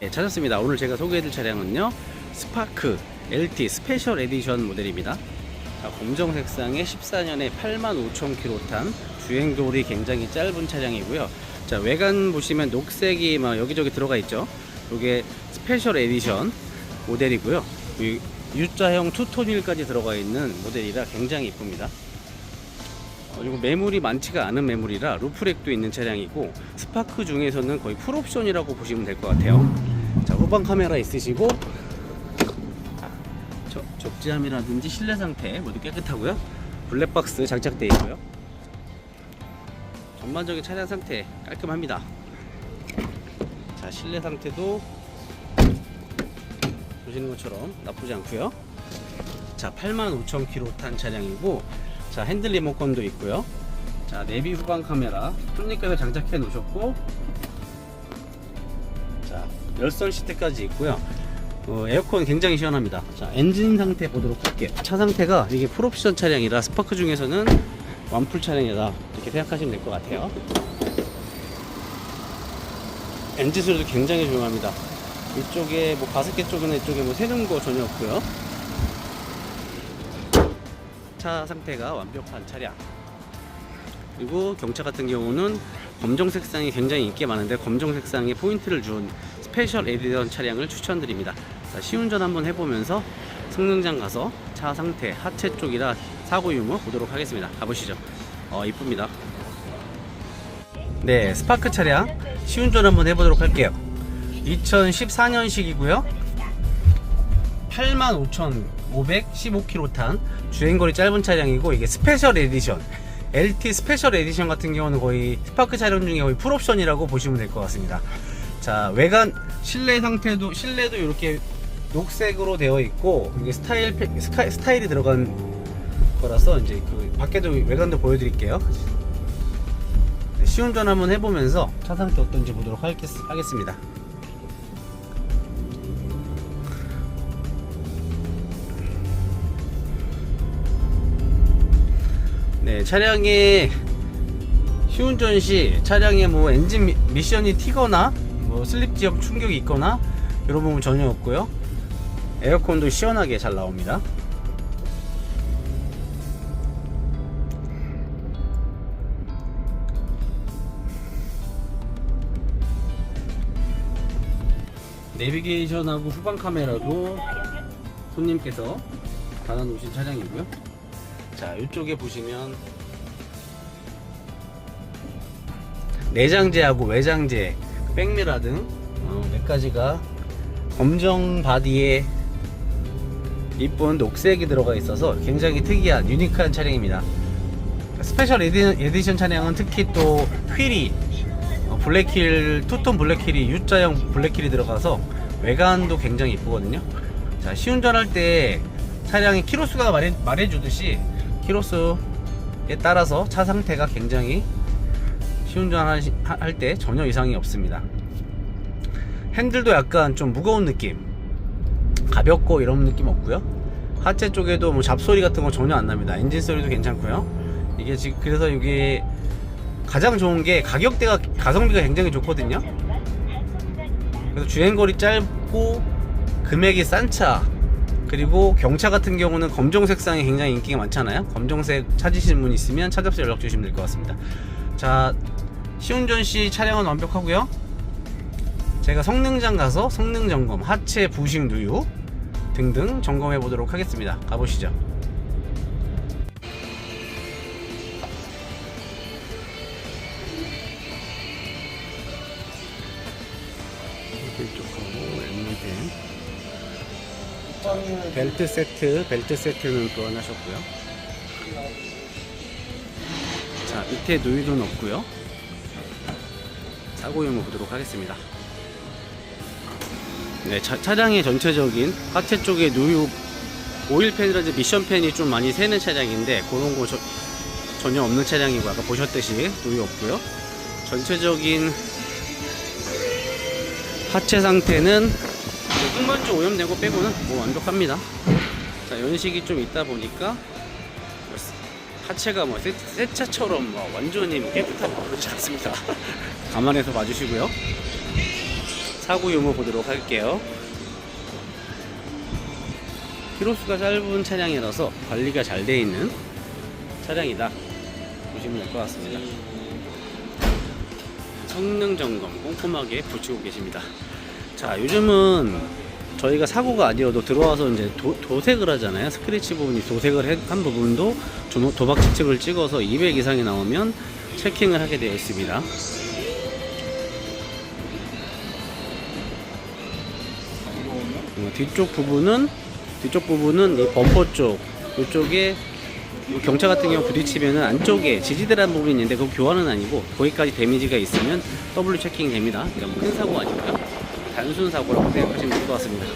네, 찾았습니다. 오늘 제가 소개해드릴 차량은요. 스파크 LT 스페셜 에디션 모델입니다. 자, 검정 색상의 14년에 85,000km 탄 주행거리 굉장히 짧은 차량이고요. 자, 외관 보시면 녹색이 막 여기저기 들어가 있죠. 이게 스페셜 에디션 모델이고요. 이 U자형 투톤일까지 들어가 있는 모델이라 굉장히 이쁩니다. 어, 그리고 매물이 많지가 않은 매물이라 루프렉도 있는 차량이고 스파크 중에서는 거의 풀옵션이라고 보시면 될 것 같아요. 자 후방 카메라 있으시고 저, 적재함이라든지 실내 상태 모두 깨끗하고요. 블랙박스 장착되어 있고요. 전반적인 차량 상태 깔끔합니다. 자 실내 상태도 보시는 것처럼 나쁘지 않고요. 자 85,000km 탄 차량이고 자 핸들 리모컨도 있고요. 자 내비 후방 카메라 손님께서 장착해 놓으셨고 자 열선 시트까지 있고요. 어, 에어컨 굉장히 시원합니다. 자 엔진 상태 보도록 할게요. 차 상태가 이게 풀옵션 차량이라 스파크 중에서는 완풀 차량이다 이렇게 생각하시면 될 것 같아요. 엔진 소리도 굉장히 조용합니다. 이쪽에 뭐 가습기 쪽이나 이쪽에 뭐 새는 거 전혀 없고요. 차 상태가 완벽한 차량. 그리고 경차 같은 경우는 검정 색상이 굉장히 인기 많은데 검정 색상에 포인트를 준 스페셜 에디션 차량을 추천드립니다. 자, 시운전 한번 해보면서 성능장 가서 차 상태, 하체 쪽이라 사고 유무 보도록 하겠습니다. 가보시죠. 어, 이쁩니다. 네, 스파크 차량 시운전 한번 해보도록 할게요. 2014년식이고요. 85,515km 탄 주행거리 짧은 차량이고 이게 스페셜 에디션 LT 스페셜 에디션 같은 경우는 거의 스파크 차량 중에 거의 풀옵션이라고 보시면 될 것 같습니다. 자 외관 실내 상태도 실내도 이렇게 녹색으로 되어 있고 이게 스타일 패- 스카- 스타일이 들어간 거라서 이제 그 밖에도 외관도 보여드릴게요. 네, 시운전 한번 해보면서 차 상태 어떤지 보도록 하겠, 하겠습니다. 네, 차량의 시운전 시 차량에 뭐 엔진 미, 미션이 튀거나 뭐 슬립 지역 충격이 있거나 이런 부분 전혀 없고요. 에어컨도 시원하게 잘 나옵니다. 내비게이션하고 후방 카메라도 손님께서 달아놓으신 차량이고요. 자, 이쪽에 보시면 내장재하고 외장재, 백미라 등 어, 몇 가지가 검정 바디에 이쁜 녹색이 들어가 있어서 굉장히 특이한 유니크한 차량입니다. 스페셜 에디, 에디션 차량은 특히 또 휠이 어, 블랙힐 투톤 블랙힐이 U자형 블랙힐이 들어가서 외관도 굉장히 이쁘거든요. 자 시운전할 때 차량의 키로수가 말해, 말해주듯이 키로수에 따라서 차 상태가 굉장히 시운전 할 때 전혀 이상이 없습니다. 핸들도 약간 좀 무거운 느낌, 가볍고 이런 느낌 없고요. 하체 쪽에도 뭐 잡소리 같은 거 전혀 안 납니다. 엔진 소리도 괜찮고요. 이게 지금 그래서 이게 가장 좋은 게 가격대가 가성비가 굉장히 좋거든요. 그래서 주행거리 짧고 금액이 싼 차 그리고 경차 같은 경우는 검정 색 상이 굉장히 인기가 많잖아요. 검정색 찾으시는 분 있으면 차접시 연락 주시면 될 것 같습니다. 자 시운전 시 차량은 완벽하고요. 제가 성능장 가서 성능 점검, 하체 부식 누유 등등 점검해 보도록 하겠습니다. 가보시죠. 이쪽 하고 앵무새 벨트 세트 벨트 세트는 교환하셨고요. 자 밑에 누유도 넣고요. 사고 유무 보도록 하겠습니다. 네 차, 차량의 전체적인 하체 쪽에 누유 오일 팬이라든지 미션 팬이 좀 많이 새는 차량인데 그런 거 저- 전혀 없는 차량이고 아까 보셨듯이 누유 없고요. 전체적인 하체 상태는 흙먼지 오염되고 빼고는 뭐 완벽합니다. 자 연식이 좀 있다 보니까 하체가 뭐 새, 새 차처럼 뭐 완전히 뭐 깨끗하고 그러지 않습니다. 감안해서 봐주시고요. 사고 유무 보도록 할게요. 키로수가 짧은 차량이라서 관리가 잘 되어 있는 차량이다. 보시면 될 것 같습니다. 성능 점검 꼼꼼하게 붙이고 계십니다. 자, 요즘은 저희가 사고가 아니어도 들어와서 이제 도, 도색을 하잖아요. 스크래치 부분이 도색을 해- 한 부분도 조- 도박 지측을 찍어서 200 이상이 나오면 체킹을 하게 되어 있습니다. 어, 뒤쪽 부분은 뒤쪽 부분은 이 범퍼 쪽 이쪽에 뭐 경차 같은 경우 부딪히면은 안쪽에 지지대라는 부분이 있는데 그 교환은 아니고 거기까지 데미지가 있으면 W 체킹 됩니다. 이건 큰 사고 아니고 요. 단순 사고라고 생각하시면 될 것 같습니다.